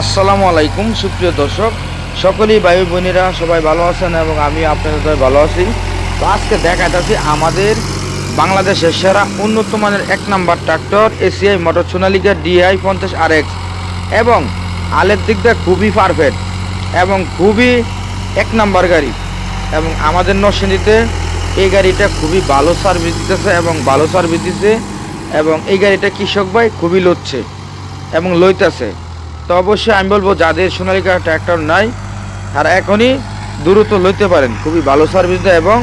আসসালামু আলাইকুম, সুপ্রিয় দর্শক। সকলেই ভাই বোনেরা সবাই ভালো আছেন এবং আমি আপনাদের সবাই ভালো আছি। তো আজকে দেখাইতেছি আমাদের বাংলাদেশের সেরা উন্নত মানের এক number tractor ACI motor Sonalika DI পঞ্চাশ আর এক্স এবং আলের দিক দিয়ে খুবই পারফেক্ট এবং খুবই এক নাম্বার গাড়ি এবং আমাদের নরসিংদীতে এই গাড়িটা খুবই ভালো সার্ভিস দিতেছে এবং ভালো সার্ভিস দিচ্ছে এবং এই গাড়িটা কৃষক ভাই খুবই লড়ছে এবং লইতেছে। তো অবশ্যই আমি বলব, যাদের সোনালিকা ট্র্যাক্টর নাই, তারা এখনই দ্রুত লইতে পারেন। খুবই ভালো সার্ভিস দেয় এবং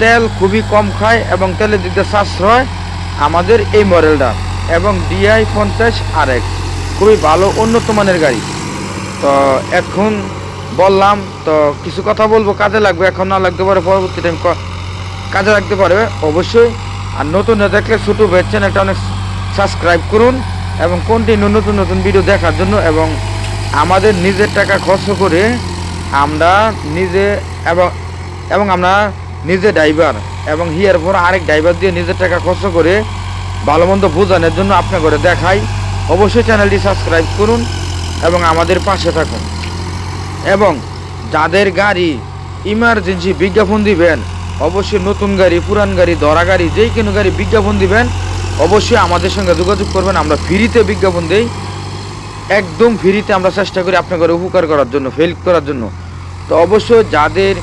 তেল খুবই কম খায় এবং তেলের দিতে সাশ্রয় আমাদের এই মডেলটা এবং ডিআই পঞ্চাশ আর এক খুবই ভালো, উন্নত মানের গাড়ি। তো এখন বললাম, তো কিছু কথা বলব, কাজে লাগবে, এখন না লাগতে পারে, পরবর্তী টাইম কাজে লাগতে পারবে অবশ্যই, আর নতুন হয়ে থাকলে ছোটো ভাইয়ের চ্যানেলটা অনেক সাবস্ক্রাইব করুন। এবং কন্টিনিউ নতুন নতুন ভিডিও দেখার জন্য এবং আমাদের নিজের টাকা খরচ করে আমরা নিজে এবং এবং আমরা নিজে ড্রাইভার এবং হিয়ার পর আরেক ড্রাইভার দিয়ে নিজের টাকা খরচ করে ভালো মন্দ বোঝানোর জন্য আপনার করে দেখাই। অবশ্যই চ্যানেলটি সাবস্ক্রাইব করুন এবং আমাদের পাশে থাকুন। এবং যাদের গাড়ি ইমার্জেন্সি বিজ্ঞাপন দিবেন, অবশ্যই নতুন গাড়ি, পুরান গাড়ি দরা গাড়ি যেই কোনো গাড়ি বিজ্ঞাপন দিবেন অবশ্যই আমাদের সঙ্গে যোগাযোগ করবেন, আমরা ফ্রিতে বিজ্ঞাপন দেই। একদম ফ্রিতে আমরা চেষ্টা করি আপনাদের উপকার করার জন্য হেল্প করার জন্য। তো অবশ্যই যাদের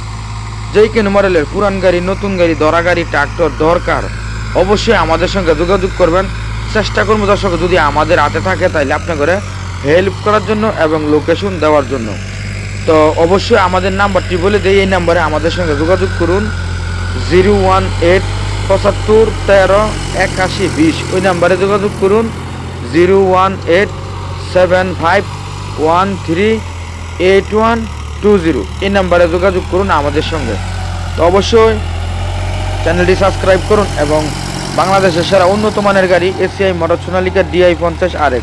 যেই কোনো মডেলের পুরান গাড়ি, নতুন গাড়ি, দরা গাড়ি ট্রাক্টর দরকার, অবশ্যই আমাদের সঙ্গে যোগাযোগ করবেন। চেষ্টা করব দর্শক, যদি আমাদের হাতে থাকে তাহলে আপনাদের হেল্প করার জন্য এবং লোকেশন দেওয়ার জন্য। তো অবশ্যই আমাদের নাম্বারটি বলে দিই, এই নাম্বারে আমাদের সঙ্গে যোগাযোগ করুন। জিরো ওয়ান এইট পঁচাত্তর, তেরো, একাশি, বিশ। ওই নাম্বারে যোগাযোগ করুন। Zero one eight seven five one three eight one two zero. এই নাম্বারে যোগাযোগ করুন আমাদের সঙ্গে। তো অবশ্যই চ্যানেলটি সাবস্ক্রাইব করুন এবং বাংলাদেশের সেরা উন্নত মানের গাড়ি এসিআই মোটর সোনালিকা ডিআই পঞ্চাশ আর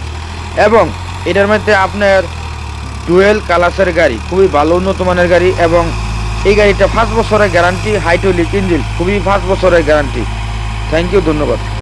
এবং এটার মধ্যে আপনার ডুয়েল কালাসের গাড়ি, খুবই ভালো উন্নত মানের গাড়ি এবং এই গাড়িটা পাঁচ বছরের গ্যারান্টি হাইড্রোলিক ইঞ্জিন খুবই পাঁচ বছরের গ্যারান্টি থ্যাংক ইউ ধন্যবাদ।